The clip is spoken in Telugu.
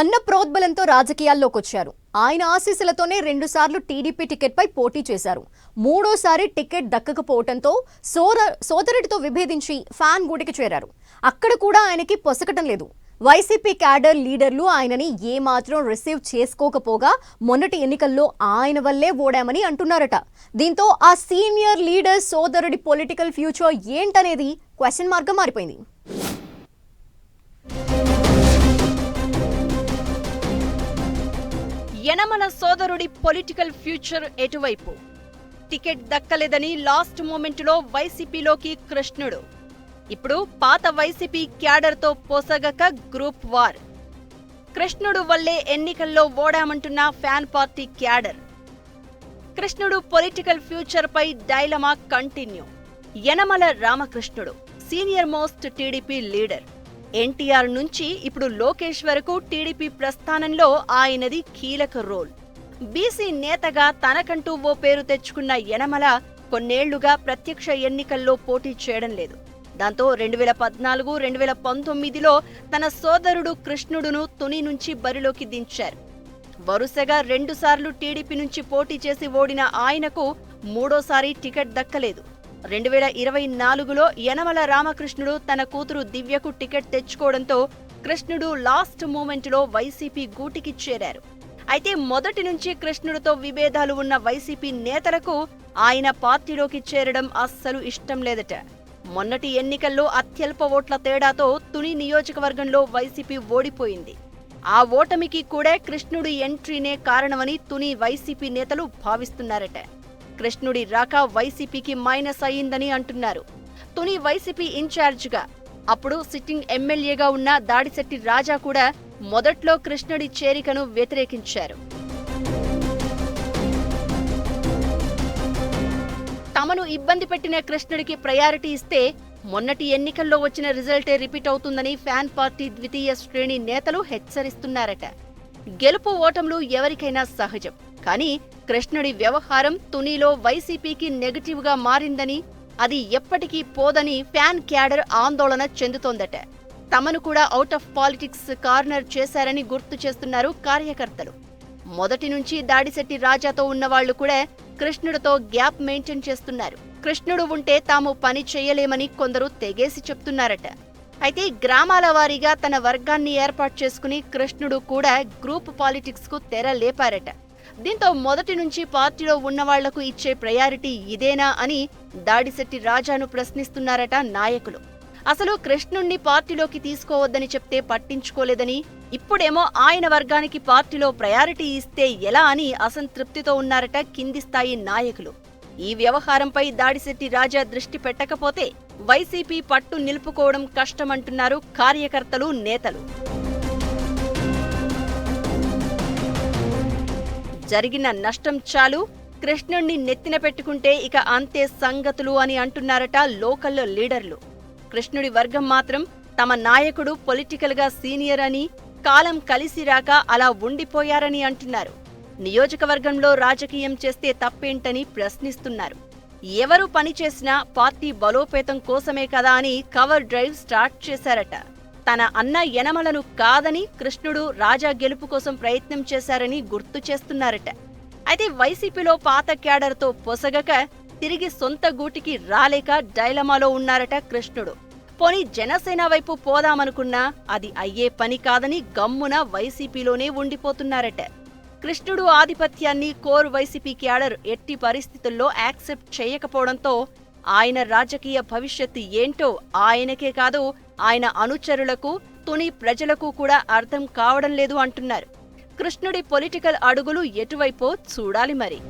అన్న ప్రోద్బలంతో రాజకీయాల్లోకి వచ్చారు ఆయన ఆశీస్సులతోనే రెండుసార్లు టీడీపీ టికెట్పై పోటీ చేశారు. మూడోసారి టికెట్ దక్కకపోవడంతో సోర సోదరుడితో విభేదించి ఫ్యాన్ గూటికి చేరారు. అక్కడ కూడా ఆయనకి పొసకటం లేదు. వైసీపీ క్యాడర్ లీడర్లు ఆయనని ఏమాత్రం రిసీవ్ చేసుకోకపోగా మొన్నటి ఎన్నికల్లో ఆయన వల్లే ఓడామని అంటున్నారట. దీంతో ఆ సీనియర్ లీడర్ సోదరుడి పొలిటికల్ ఫ్యూచర్ ఏంటనేది క్వశ్చన్ మార్క్గా మారిపోయింది. యనమల సోదరుడి పొలిటికల్ ఫ్యూచర్ ఎటువైపు? టికెట్ దక్కలేదని లాస్ట్ మూమెంట్లో వైసీపీలోకి కృష్ణుడు. ఇప్పుడు పాత వైసీపీ క్యాడర్తో పోసగక గ్రూప్ వార్. కృష్ణుడు వల్లే ఎన్నికల్లో ఓడామంటున్న fan party cadre. Krishnudu political future పై dilemma continue. Yanamala Ramakrishnudu senior most TDP leader. NTR నుంచి ఇప్పుడు లోకేష్ వరకు టీడీపీ ప్రస్థానంలో ఆయనది కీలక రోల్. బీసీ నేతగా తనకంటూ ఓ పేరు తెచ్చుకున్న యనమల కొన్నేళ్ళుగా ప్రత్యక్ష ఎన్నికల్లో పోటీ చేయడం లేదు. దాంతో రెండు వేల పద్నాలుగు రెండు వేల పంతొమ్మిదిలో తన సోదరుడు కృష్ణుడును తుని నుంచి బరిలోకి దించారు. వరుసగా రెండుసార్లు టీడీపీ నుంచి పోటీ చేసి ఓడిన ఆయనకు మూడోసారి టికెట్ దక్కలేదు. రెండు వేల ఇరవై నాలుగులో యనమల రామకృష్ణుడు తన కూతురు దివ్యకు టికెట్ తెచ్చుకోవడంతో కృష్ణుడు లాస్ట్ మూమెంట్లో వైసీపీ గూటికి చేరారు. అయితే మొదటి నుంచి కృష్ణుడితో విభేదాలు ఉన్న వైసీపీ నేతలకు ఆయన పార్టీలోకి చేరడం అస్సలు ఇష్టం లేదట. మొన్నటి ఎన్నికల్లో అత్యల్ప ఓట్ల తేడాతో తుని నియోజకవర్గంలో వైసీపీ ఓడిపోయింది. ఆ ఓటమికి కూడా కృష్ణుడి ఎంట్రీనే కారణమని తుని వైసీపీ నేతలు భావిస్తున్నారట. కృష్ణుడి రాక వైసీపీకి మైనస్ అయ్యిందని అంటున్నారు. తుని వైసీపీ ఇన్ఛార్జ్గా అప్పుడు సిట్టింగ్ ఎమ్మెల్యేగా ఉన్న దాడిశెట్టి రాజా కూడా మొదట్లో కృష్ణుడి చేరికను వ్యతిరేకించారు. తమను ఇబ్బంది పెట్టిన కృష్ణుడికి ప్రయారిటీ ఇస్తే మొన్నటి ఎన్నికల్లో వచ్చిన రిజల్టే రిపీట్ అవుతుందని ఫ్యాన్ పార్టీ ద్వితీయ శ్రేణి నేతలు హెచ్చరిస్తున్నారట. గెలుపు ఓటములు ఎవరికైనా సహజం. కానీ కృష్ణుడి వ్యవహారం తునిలో వైసీపీకి నెగటివ్గా మారిందని అది ఎప్పటికీ పోదని ఫ్యాన్ క్యాడర్ ఆందోళన చెందుతోందట. తమను కూడా అవుట్ ఆఫ్ పాలిటిక్స్ కార్నర్ చేశారని గుర్తు చేస్తున్నారు కార్యకర్తలు. మొదటి నుంచి దాడిశెట్టి రాజాతో ఉన్నవాళ్ళు కూడా కృష్ణుడితో గ్యాప్ మెయింటైన్ చేస్తున్నారు. కృష్ణుడు ఉంటే తాము పని చేయలేమని కొందరు తెగేసి చెప్తున్నారట. అయితే గ్రామాల వారీగా తన వర్గాన్ని ఏర్పాటు చేసుకుని కృష్ణుడు కూడా గ్రూప్ పాలిటిక్స్కు తెర లేపారట. దీంతో మొదటి నుంచి పార్టీలో ఉన్నవాళ్ళకు ఇచ్చే ప్రయారిటీ ఇదేనా అని దాడిశెట్టి రాజాను ప్రశ్నిస్తున్నారట నాయకులు. అసలు కృష్ణుణ్ణి పార్టీలోకి తీసుకోవద్దని చెప్తే పట్టించుకోలేదని ఇప్పుడేమో ఆయన వర్గానికి పార్టీలో ప్రయారిటీ ఇస్తే ఎలా అని అసంతృప్తితో ఉన్నారట కింది స్థాయి నాయకులు. ఈ వ్యవహారంపై దాడిశెట్టి రాజా దృష్టి పెట్టకపోతే వైసీపీ పట్టు నిలుపుకోవడం కష్టమంటున్నారు కార్యకర్తలు నేతలు. జరిగిన నష్టం చాలు. కృష్ణుణ్ణి నెత్తిన పెట్టుకుంటే ఇక అంతే సంగతులు అని అంటున్నారట లోకల్ లీడర్లు. కృష్ణుడి వర్గం మాత్రం తమ నాయకుడు పొలిటికల్గా సీనియర్ అని కాలం కలిసి రాక అలా ఉండిపోయారని అంటున్నారు. నియోజకవర్గంలో రాజకీయం చేస్తే తప్పేంటని ప్రశ్నిస్తున్నారు. ఎవరు పనిచేసినా పార్టీ బలోపేతం కోసమే కదా అని కవర్ డ్రైవ్ స్టార్ట్ చేశారట. తన అన్న యనమలను కాదని కృష్ణుడు రాజా గెలుపు కోసం ప్రయత్నం చేశారని గుర్తు చేస్తున్నారట. అయితే వైసీపీలో పాత క్యాడర్తో పొసగక తిరిగి సొంత గూటికి రాలేక డైలమాలో ఉన్నారట కృష్ణుడు. పోని జనసేన వైపు పోదామనుకున్నా అది అయ్యే పని కాదని గమ్మున వైసీపీలోనే ఉండిపోతున్నారట. కృష్ణుడు ఆధిపత్యాన్ని కోర్ వైసీపీ క్యాడర్ ఎట్టి పరిస్థితుల్లో యాక్సెప్ట్ చేయకపోవడంతో ఆయన రాజకీయ భవిష్యత్తు ఏంటో ఆయనకే కాదు ఆయన అనుచరులకు తుని ప్రజలకు కూడా అర్థం కావడం లేదు అంటున్నారు. కృష్ణుడి పొలిటికల్ అడుగులు ఎటువైపో చూడాలి మరి.